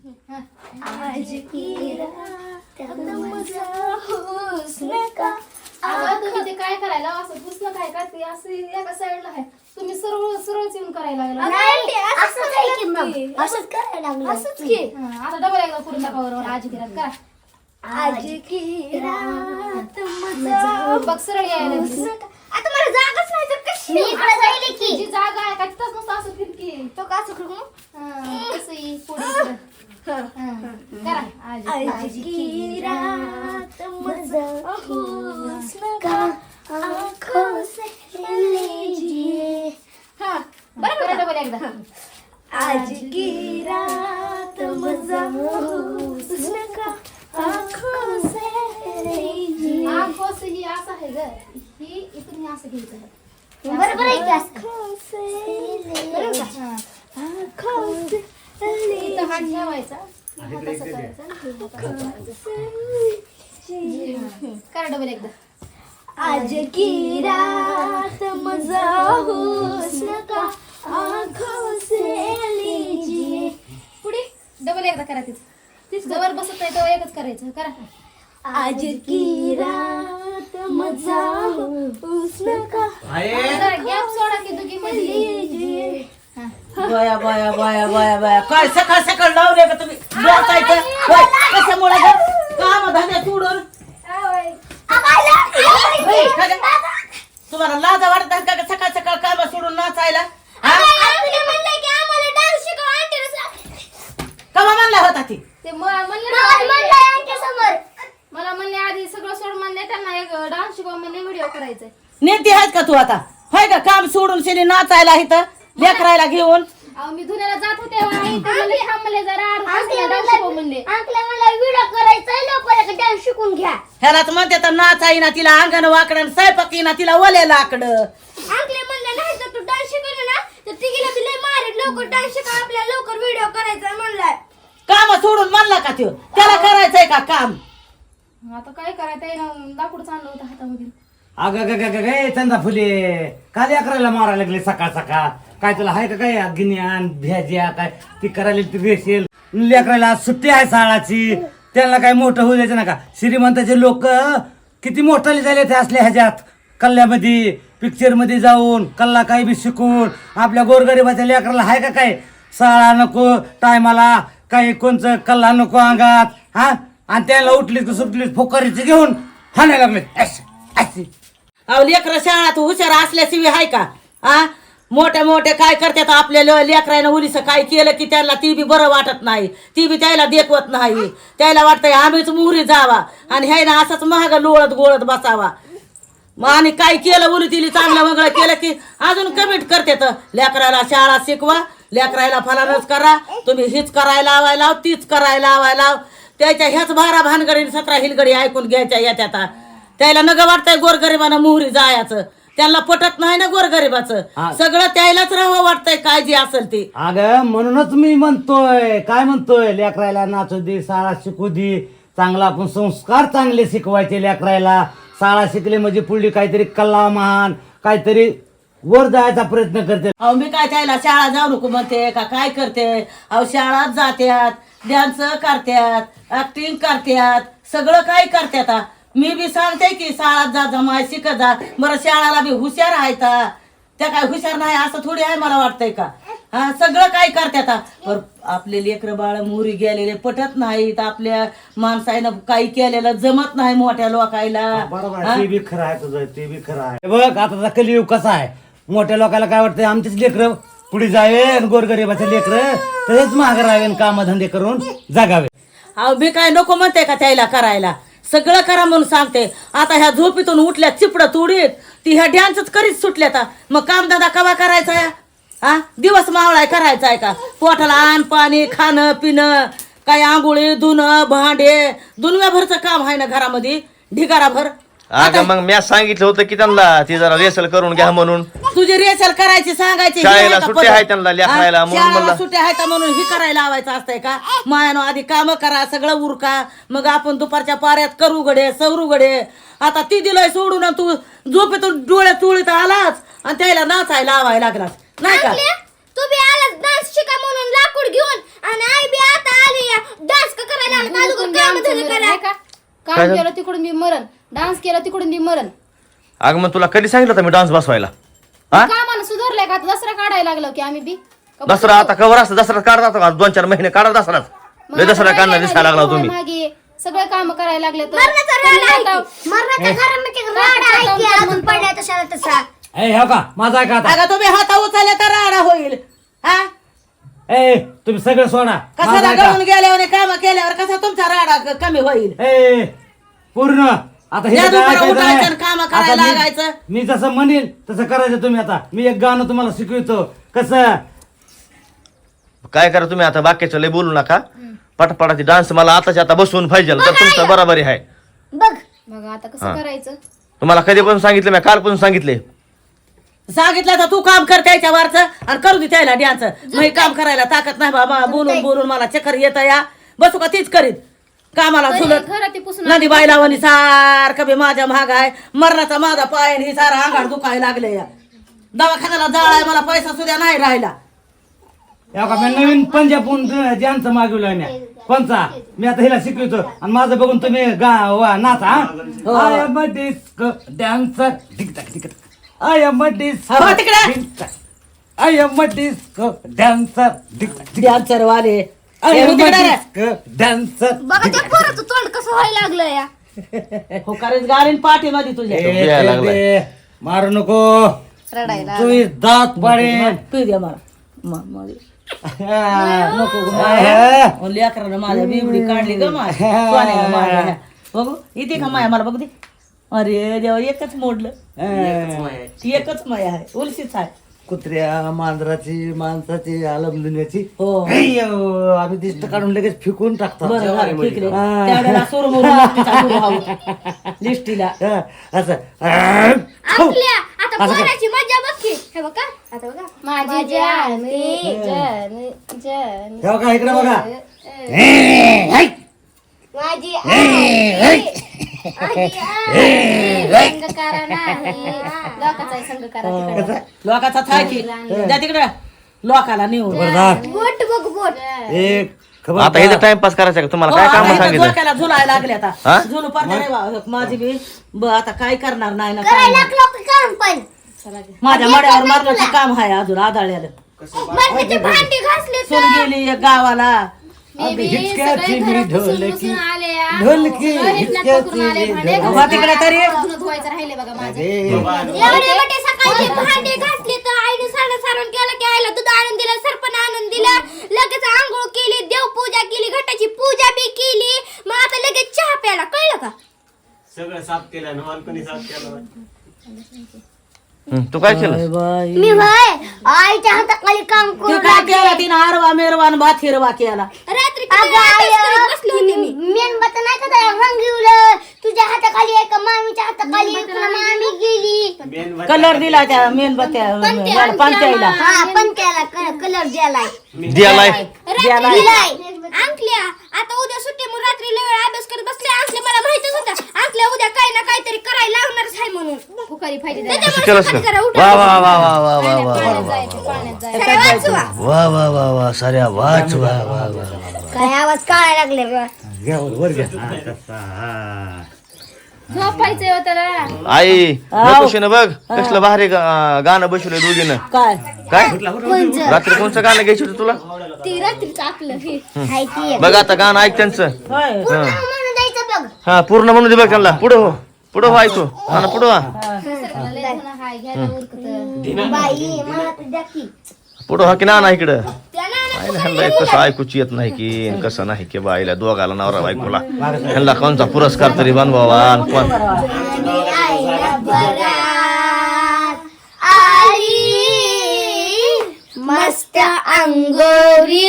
आज की रात अगं तुम्ही ते काय करायला असं पुसणं काय का ते? असं एका साईडला आहे. तुम्ही सरळ सरळच येऊन करायला लागला. नाही, असंच आहे की मग. असंच करायला लागलं. असंच की. आता डबल एकदा करून टाका बरोबर आजी किरात करा. आज की रात मजा बघ सरळ यायला लागली. हुस्न का. आता मला जागाच नाही तर कशी? मी इकडे जाईल की? जी जागा आहे का तिथंच नुसतं असं फिरकी. तो का असं करू हा, कसं पुढे इकडं. आजी की रात मजा हुस्न का आंखों से लीजिए. हा. बरं करा डबल एकदा. आज की रात मजा हुस्न का आंखों से लीजिए. आंखों से ही ग. ही हे. बरोबर आहे. की आंखों से बरोबर का? लीजिए. आंखों से इथं हात ठेवायचा. हा, तसं करायचं. हा, करा डबल एकदा. आज की रात मजा हुस्न का आंखों से लीजिए. पुढे डबल एकदा करा तिथं जवळ बसत नाही तेव्हा एकच करायचं. करा. आज की रात मजा हुस्न का जरा गॅप सोडा की दोघी मध्ये लीजिए बया बया बया बया बया. काय सकाळ सकाळ लावले का तुम्ही? लोटायचं होय कशामुळे ग? काम धंद्या सोडून होय, का ग? तुम्हाला लाजा वाटत नाही का ग सकाळ सकाळ काम सोडून नाचायला? हा? कवा म्हणला होता ती? ते म- म्हणले ना, मला म्हणले आधी सगळं सोड म्हणले त्यांना एक डान्स शिकवा म्हणले व्हिडिओ करायचा नेते आहेत का तू आता? होय का काम सोडून शिनी नाचायला इथं लेकरायला घेऊन? अहो मी धुण्याला जात होते आई ते म्हणले थांब म्हणले जरा डान्स शिकव म्हणले. व्हिडिओ करायचा लवकर डान्स शिकून घ्या. ह्यालाच म्हणते तर नाचाई ना तिला अंगण वाकडं स्वयंपाकी ना तिला वले लाकडं. अंकले म्हणलं नाही तर तू डान्स शिकवलं ना तर तिघीला बी लय मारेल लवकर डान्स शिका आपल्याला लवकर व्हिडिओ करायचा म्हणलाय. काम सोडून म्हणला का त्यो? त्याला करायचंय का काम? आता काय करायचं आहे ना लाकूड चाललं होतं हातामध्ये. अगं ग ग ग गे चंदा फुले काल अकराला मारायला लागले सकाळ सकाळ काय तुला हाय का काय? गिन्यान भ्याज्या काय? ती करायला ती रेसेल लेकराला सुट्टी आहे शाळाची. त्यांना काय मोठं होऊ द्यायचं नका. श्रीमंताचे लोक किती मोठाले झाले ते असले ह्याच्यात. कल्ल्यामध्ये पिक्चरमध्ये जाऊन कल्ला काही बी शिकून आपल्या गोरगरिबाच्या लेकराला हाय का काय? शाळा नको टायमाला काही कोणचं कल्ला नको अंगात हा? आणि त्याला उठलीच की सुटलीच फोकारीचे घेऊन हाणायला लागले अशी अशी अहो लेकर शाळात हुशार असल्याशिवाय हाय का? आ? मोठ्या मोठे काय करतात आपल्या ले- लेकरायनं उलीस काय केलं की त्याला ती बी बरं वाटत नाही. ती बी त्याला देखवत नाही. त्याला वाटतंय आम्हीच मुहरी जावा. आणि ह्यानं असंच महाग लोळत गोळत बसावा. मग आणि काय केलं उली तिली चांगलं वगळं केलं की अजून कमेंट करते तर लेकराला शाळा शिकवा. लेकरायला फलानच करा. तुम्ही हीच करायला लावायला लाव तीच करायला लावायला लाव. त्याच्या ह्याच बारा भानगडी सतरा हिलगडी ऐकून घ्यायच्या येत्या त्याला नगं वाटतंय गोरगरिबानं मोहरी जायचं. त्यांना पटत नाही ना गोरगरिबाचं. हा. सगळं त्यालाच राहावं वाटतंय काय जी असेल ती. अगं म्हणूनच मी म्हणतोय. काय म्हणतोय? लेकरायला नाचू दे शाळा शिकू दे. चांगला आपण संस्कार चांगले शिकवायचे लेकरायला. शाळा शिकले म्हणजे पुढली काहीतरी कला महान काहीतरी वर जायचा प्रयत्न करते. अहो मी काय त्याला शाळा जाऊ नको म्हणते का? काय करते? अहो शाळात जात्यात डान्स करत्यात ऍक्टिंग करत्यात सगळं काय करत्यात? आ. मी बी सांगते की शाळात जा जमाय शिकत जा. बरं शाळाला बी हुशार आहे का त्या काय हुशार नाही असं थोडी आहे मला वाटतंय का? हा सगळं काय करत्यात आ. बरं, आपले लेकर बाळ मुरी गेलेले पटत नाहीत. आपल्या माणसानं काही केलेलं जमत नाही मोठ्या लोकायला. बरोबर? आहे, ते बी खरं आहे तुझं ते बी खरं आहे. बघ आता कलियुग कसा आहे? मोठ्या लोकांना काय वाटतं आमचेच लेकरं पुढे जावे गोरगरिबाचे लेकरं. तसेच महाग राहावे कामधंदे करून जगावे. अहो मी काय नको म्हणते का त्याला करायला? सगळं करा म्हणून सांगते. आता ह्या झोपीतून उठल्या चिपडत तुडीत ती ह्या डॅन्सच करीत सुटल्या आता मग कामधंदा कवा करायचा आहे हा? दिवस मावळाय करायचा आहे का? पोटाला आण पाणी खाणं पिणं काय आंघोळी धुणं भांडे. दुनव्याभरचं काम आहे ना घरामध्ये? ढिगाराभर. अगं मग मी सांगितलं होतं की त्यांना ती जरा रेसल करून घ्या म्हणून. तुझी रेसल करायची सांगायची. शाळेला सुट्टी आहे त्यांना लेकरायला, हा, म्हणून म्हणून ही करायला लावायचं असतंय का? मायानो आधी काम करा सगळं उरका. मग आपण दुपारच्या पाऱ्यात करू गडे सवरू गडे. आता ती दिलंय सोडून आणि तू झोपेतून डोळे चुळीत आलाच आणि त्याला नाचायला लावायला लागलास. नाही का? तू आलास डान्स शिका म्हणून लाकूड घेऊन. आणि आई बी आता आली डान्स करायला काम केलं तिकडून मी मरण. डान्स केला तिकडून मी मरण. अगं मग तुला कधी सांगितलं होतं मी डान्स बसवायला? हा? कामाला सुधारलंय का आता? दसरा काढायला लागलो की आम्ही बी? का दसरा आता कवर असतं दसरा काढत असतो का? दोन चार महिने काढत मग आता दसरा काढणार राहिलं दिसायला लागला नाही, तुम्ही. मागे. सगळे काम करायला लागले तर. मरणाचा तुम्ही राडा आहे आता- की. मरणाचा घरामध्ये राडा आहे की अजून पडलाय तशाला तसा. ए हो का माझा ऐका आता. अगं तुम्ही हाता उचलले तर राडा होईल. हा? ए तुम्ही सगळं सोडा. कसा ऐका. गेल्यावर काम केल्यावर कसा तुमचा राडा क- कमी होईल? ए पूर्ण. आता हे या काय दुपारी ऐकायचं उठायचं. आणि कामं करायला मी- लागायचं. मी जसं म्हणेल तसं करायचं तुम्ही आता. मी एक गाणं तुम्हाला शिकवितो. कसं? काय करा तुम्ही आता? बाकीचं लय बोलू नका. पटापटाची डान्स मला आताच्या आता बसवून पाहिजे तर तुमचं बराबरी आहे. बघ. बघ आता कसं करायचं? तुम्हाला कधीपासून सांगितलं मी कालपासून सांगितले. सांगितलं तर तू काम कर त्याच्या वरच आणि करू दे त्याला डान्स. मग हे काम करायला ताकद नाही बाबा. बोलून बोलून मला चक्कर येत या. बसू का तीच करीत? कामाला झुलत घरात ते पुसून नदी बायला वनी सारखं बी माझ्या महाग आहे. मरणाचा माझा पाय आणि ही सारा अंगाड दुखायला लागले या दवाखान्याला जाळाय मला पैसा सुद्धा नाही राहिला. या का मी नवीन पंजाबून ज्यांचं मागवलं मी. पंचा मी आता हिला शिकवितो. आणि माझं बघून तुम्ही गा वा नाच हा? हो. I am a disco dancer TikTok TikTok I am a disco हो, तिकडे. I am a disco dancer TikTok dancer वाले. आय हे एम अ तिकडे रे. डिस्को डान्सर बघा त्या पोराचं तोंड कसं व्हायला लागलं या? हो करेच गाडीन पाठी मध्ये तुझ्या यायला लागलाय. मारू नको. रडायला. तू दात पाडेन पी द्या मला. म- म- हा. नको गं हा. माया. लेकरानं माझ्या बिबडी काढली ग माझ्या बघू इथे का माया? मला बघू दे. अरे देवा एकच मोडलं. एकच माया आहे. उलशीच आहे. कुत्र्या मांजराची माणसाची आलमलुण्याची हो. अय्यो, आम्ही दिष्ट काढून लगेच फेकून टाकतो. बरं झालं, फेकले. त्यावेळेला सुरमुरून लिस्टीचा सुरू व्हावं. लिस्टीला. हा, असं. आपल्या आता असं काय? पोराची मजा बघ की. हे बघा आता बघा. माझी इकडे बघा. माझी. संघकारा नाही लोकाचा आहे संघकारा तिकडे. लोकाचा थाय की? त्या तिकडे. लोकाला नेऊन. बरं बोट बघ बोट. एक खबर आता हे टाइमपास करायचा का? तुम्हाला हो, काय काम सांगितलं? डोक्याला झुलायला लागले आता. हा? झुलू पडते रे बा. माझी बी. ब आता काय करणार नाही ना काय करायला नाही. लागलो की काम पण. माझ्या मड्यावर मारण्याचं काम आहे अजून भांडी घासली सून गेली एक गावाला. हिचक्याची मी ढोलकी. ढोलकी, हिचक्याची. हो, तिकडे तरी. राहिले बघा माझे. एवढे मोठे सकाळी भांडी घासली तर आईने साडा सारून केलं की आईला दूध आणून दिलं सरपण आणून दिलं. लगेच आंघोळ केली देवपूजा केली घटाची पूजा बी केली. मग आता लगेच चहा प्यायला कळलं का? सगळं साफ केलं मालकणी साफ केलं. हं, तू काय केलं मी भाय आईच्या हाताखाली काम ते करू काय केलं तिनं? आरवा मेरवा आणि भात हिरवा केला. रात्री बसली होती मी. मेणबत्त नाही का त्याला रंगवलं तुझ्या हाताखाली एका मामीच्या हाताखाली मामी गेली. कलर दिला त्या मेणबत्त्या पंचायला हा पण त्याला कलर द्यालाय. दिलाय. अंकल्या आता उद्या सुट्टी म्हणून रात्री लय वेळ अभ्यास करत बसले. अंकल्या मला माहितच होतं अंकल्या उद्या काही ना काहीतरी करायला लावणारच आहे केलंस उठा. वा वा वा वा वा वा वा पाण्यात जायचं पाण्यात जायचं. सगळं वाचवा. वा वा वा वा साऱ्या वाच वा वा वा काय आवाज काढायला लागले बा. घ्या वर वर घ्या. हा, तसा, हा. झोपायचंय हो त्याला. आई बघ कसलं भारी गा- गाणं बसवलंय दोघीनं. काय? काय? रात्री कोणचं गाणं घ्यायचं होतं तुला? ती रात्रीच आपलं हे. हाय की. बघ आता गाणं ऐक त्यांचं. होय. पूर्ण म्हणून द्यायचं बघ. हा पूर्ण म्हणून दे बघ त्यांना. पुढं हो. पुढं हो ऐकतो हा ना पुढं व्हा. पुढं हा की ना ना इकडं. ह्यांना एक कसं ऐकूच येत नाही की कसं नाही की बाईला दोघाला नवरा बायकोला. ह्यांना कोणता पुरस्कार तरी बनवावा आणि कोण मस्त अंगोरी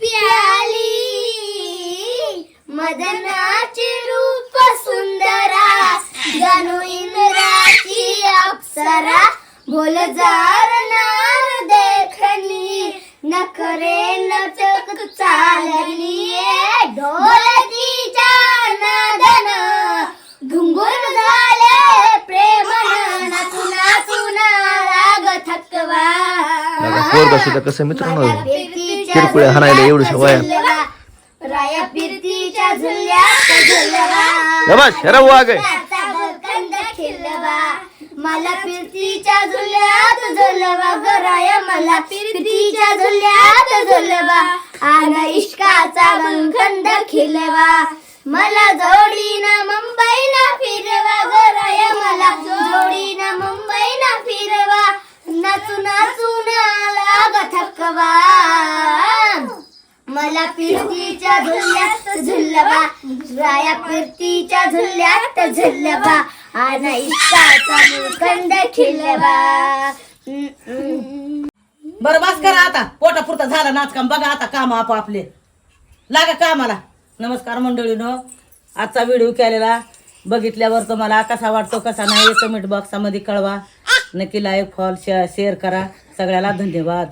प्याली. मदनाचे रूप सुंदरा जणू इंद्राची अप्सरा बोल जार नार देखनी नखरे नचक चालली ढोलकीच्या नादन घुंगूर झाले प्रेम नाचू नाचून राग थकवा. पोरगा सुद्धा कसं मित्रांनो किरकोळ हाणायला एवढं वया. राया फिरतीच्या झुल्यात त्याचा कंद खिलवा. मला फिरतीच्या झुल्यात झुलवा. गराया मला फिरतीच्या झुल्यात झुलवा. आन इश्काचा मंखंद खिलवा. मला जोडीनं मुंबईला फिरवा. गराया मला जोडीनं मुंबईला फिरवा. नाचू नाचून आला ग थकवा मला फिरतीच्या झुल्यात झुल्लबा राया फिरतीच्या झुल्यात झुल्लबा आणि इष्टाचा मुखंड खिलवा. बरं बस करा आता. पोटापुरता झाला नाच काम बघा आता काम आपापले. लागा कामाला. नमस्कार मंडळीनो. आजचा व्हिडिओ केलेला. बघितल्यावर तुम्हाला कसा वाटतो कसा नाही कमेंट बॉक्समध्ये कळवा. नक्की लाईक फॉल शेअर करा. सगळ्याला धन्यवाद.